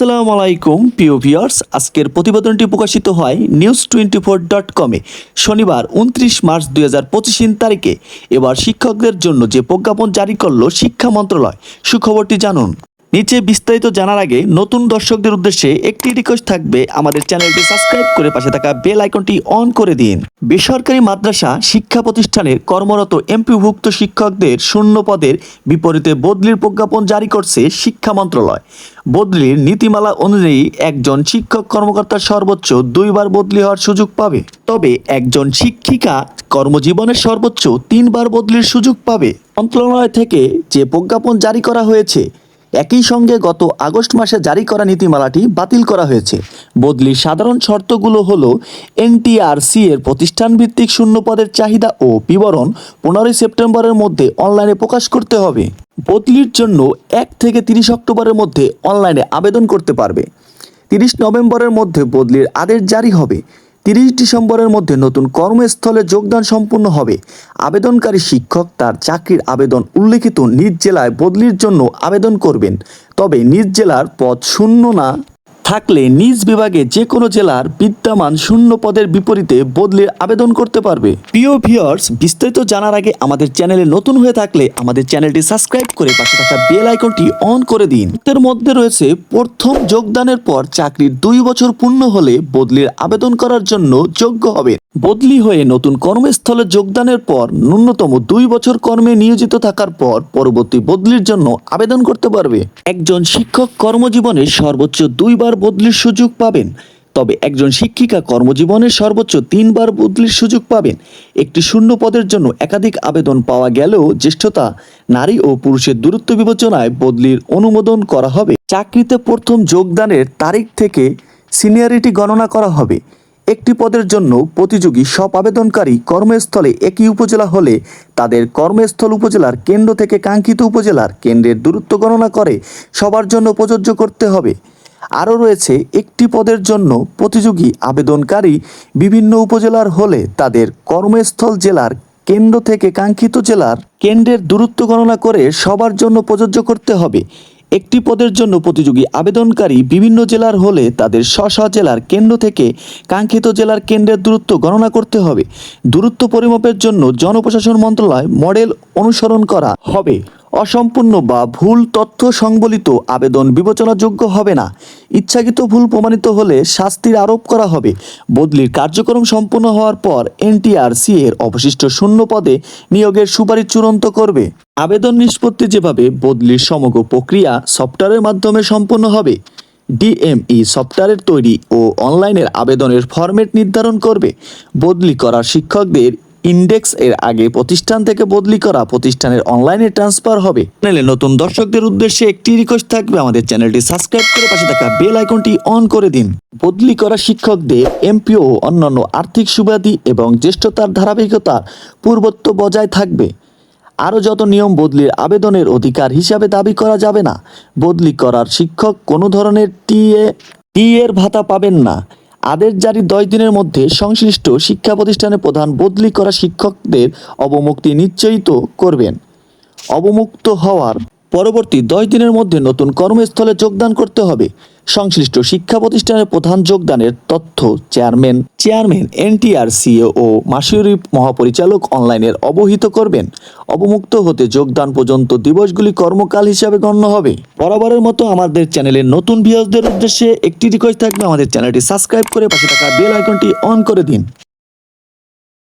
আসসালামু আলাইকুম প্রিয় ভিউয়ার্স। আজকের প্রতিবেদনটি প্রকাশিত হয় নিউজ টোয়েন্টি ফোর ডট কমে শনিবার উনত্রিশ মার্চ দুই হাজার পঁচিশ তারিখে। এবার শিক্ষকদের জন্য যে প্রজ্ঞাপন জারি করল শিক্ষা মন্ত্রণালয়। সুখবরটি জানুন। নিচে বিস্তারিত জানার আগে নতুন দর্শকদের উদ্দেশ্যে একটি রিকোয়েস্ট থাকবে। আমাদের চ্যানেলটি সাবস্ক্রাইব করে পাশে থাকা বেল আইকনটি অন করে দিন। বেসরকারি মাদ্রাসা শিক্ষা প্রতিষ্ঠানের কর্মরত এমপিভুক্ত শিক্ষকদের শূন্য পদের বিপরীতে বদলির প্রজ্ঞাপন জারি করছে শিক্ষা মন্ত্রণালয়। বদলির নীতিমালা অনুযায়ী একজন শিক্ষক কর্মকর্তা সর্বোচ্চ দুইবার বদলি হওয়ার সুযোগ পাবে। তবে একজন শিক্ষিকা কর্মজীবনের সর্বোচ্চ তিনবার বদলির সুযোগ পাবে। মন্ত্রণালয় থেকে যে প্রজ্ঞাপন জারি করা হয়েছে একই সঙ্গে গত আগস্ট মাসে জারি করা নীতিমালাটি বাতিল করা হয়েছে। বদলির সাধারণ শর্তগুলো হলো, এনটিআরসি এর প্রতিষ্ঠান ভিত্তিক শূন্য পদের চাহিদা ও বিবরণ পনেরোই সেপ্টেম্বরের মধ্যে অনলাইনে প্রকাশ করতে হবে। বদলির জন্য এক থেকে তিরিশ অক্টোবরের মধ্যে অনলাইনে আবেদন করতে পারবে। তিরিশ নভেম্বরের মধ্যে বদলির আদেশ জারি হবে। তিরিশ ডিসেম্বরের মধ্যে নতুন কর্মস্থলে যোগদান সম্পূর্ণ হবে। আবেদনকারী শিক্ষক তার চাকরির আবেদন উল্লেখিত নিজ জেলায় বদলির জন্য আবেদন করবেন। তবে নিজ জেলার পদ শূন্য না। থাকলে নিজ বিভাগে যে কোনো জেলার বিদ্যমান শূন্য পদের বিপরীতে বদলির আবেদন করতে পারবে। প্রিয় ভিউয়ার্স বিস্তারিত জানার আগে আমাদের চ্যানেলে নতুন হয়ে থাকলে আমাদের চ্যানেলটি সাবস্ক্রাইব করে পাশে থাকা বেল আইকনটি অন করে দিন। এর মধ্যে রয়েছে প্রথম যোগদানের পর চাকরির দুই বছর পূর্ণ হলে বদলির আবেদন করার জন্য যোগ্য হবে বদলি হয়ে নতুন কর্মস্থলে যোগদানের পর ন্যূনতম দুই বছর কর্মে নিয়োজিত থাকার পর পরবর্তী বদলির জন্য আবেদন করতে পারবে। একজন শিক্ষক কর্মজীবনে সর্বোচ্চ দুইবার বদলির সুযোগ পাবেন। তবে একজন শিক্ষিকা কর্মজীবনের সর্বোচ্চ তিনবার বদলির সুযোগ পাবেন। একটি শূন্য পদের জন্য একাধিক আবেদন পাওয়া গেলেও জ্যেষ্ঠতা, নারী ও পুরুষের দূরত্ব বিবেচনায় বদলির অনুমোদন করা হবে। চাকরিতে প্রথম যোগদানের তারিখ থেকে সিনিয়রিটি গণনা করা হবে। একটি পদের জন্য প্রতিযোগী সব আবেদনকারী কর্মস্থলে একই উপজেলা হলে তাদের কর্মস্থল উপজেলার কেন্দ্র থেকে কাঙ্ক্ষিত উপজেলার কেন্দ্রের দূরত্ব গণনা করে সবার জন্য প্রযোজ্য করতে হবে। আরও রয়েছে, একটি পদের জন্য প্রতিযোগী আবেদনকারী বিভিন্ন উপজেলার হলে তাদের কর্মস্থল জেলার কেন্দ্র থেকে কাঙ্ক্ষিত জেলার কেন্দ্রের দূরত্ব গণনা করে সবার জন্য প্রযোজ্য করতে হবে। একটি পদের জন্য প্রতিযোগী আবেদনকারী বিভিন্ন জেলার হলে তাদের স্ব স্ব জেলার কেন্দ্র থেকে কাঙ্ক্ষিত জেলার কেন্দ্রের দূরত্ব গণনা করতে হবে। দূরত্ব পরিমাপের জন্য জনপ্রশাসন মন্ত্রণালয় মডেল অনুসরণ করা হবে। অসম্পূর্ণ বা ভুল তথ্য সংবলিত আবেদন বিবেচনাযোগ্য হবে না। ইচ্ছাকৃত ভুল প্রমাণিত হলে শাস্তির আরোপ করা হবে। বদলির কার্যক্রম সম্পূর্ণ হওয়ার পর এনটিআরসি এর অবশিষ্ট শূন্য পদে নিয়োগের সুপারিশ চূড়ান্ত করবে। আবেদন নিষ্পত্তি যেভাবে বদলির সমগ্র প্রক্রিয়া সফটওয়্যারের মাধ্যমে সম্পন্ন হবে, ডিএমই সফটওয়্যারের তৈরি ও অনলাইনের আবেদনের ফরম্যাট নির্ধারণ করবে। বদলি করা শিক্ষকদের ইন্ডেক্স এর আগে প্রতিষ্ঠান থেকে বদলি করা প্রতিষ্ঠানের অনলাইনে ট্রান্সফার হবে। চ্যানেলে নতুন দর্শকদের উদ্দেশ্যে একটি রিকোয়েস্ট থাকবে। আমাদের চ্যানেলটি সাবস্ক্রাইব করে পাশে থাকা বেল আইকনটি অন করে দিন। বদলি করা শিক্ষকদের এমপিও ও অন্যান্য আর্থিক সুবাদী এবং জ্যেষ্ঠতার ধারাবাহিকতার পূর্বত্ব বজায় থাকবে। আরও যত নিয়ম বদলির আবেদনের অধিকার হিসাবে দাবি করা যাবে না। বদলি করার শিক্ষক কোনো ধরনের টিএ টি এর ভাতা পাবেন না। আদেশ জারি দশ দিনের মধ্যে সংশ্লিষ্ট শিক্ষা প্রতিষ্ঠানের প্রধান বদলি করা শিক্ষকদের অবমুক্তি নিশ্চয়িত করবেন। অবমুক্ত হওয়ার পরবর্তী দশ দিনের মধ্যে নতুন কর্মস্থলে যোগদান করতে হবে। সংশ্লিষ্ট শিক্ষা প্রতিষ্ঠানের প্রধান যোগদানের তথ্য চেয়ারম্যান চেয়ারম্যান এনটিআরসিএ ও মাসিউরি মহাপরিচালক অনলাইনের অবহিত করবেন। অবমুক্ত হতে যোগদান পর্যন্ত দিবসগুলি কর্মকাল হিসাবে গণ্য হবে। বরাবরের মতো আমাদের চ্যানেলের নতুন ভিউজদের উদ্দেশ্যে একটি রিকোয়েস্ট থাকবে। আমাদের চ্যানেলটি সাবস্ক্রাইব করে পাশে থাকা বেল আইকনটি অন করে দিন।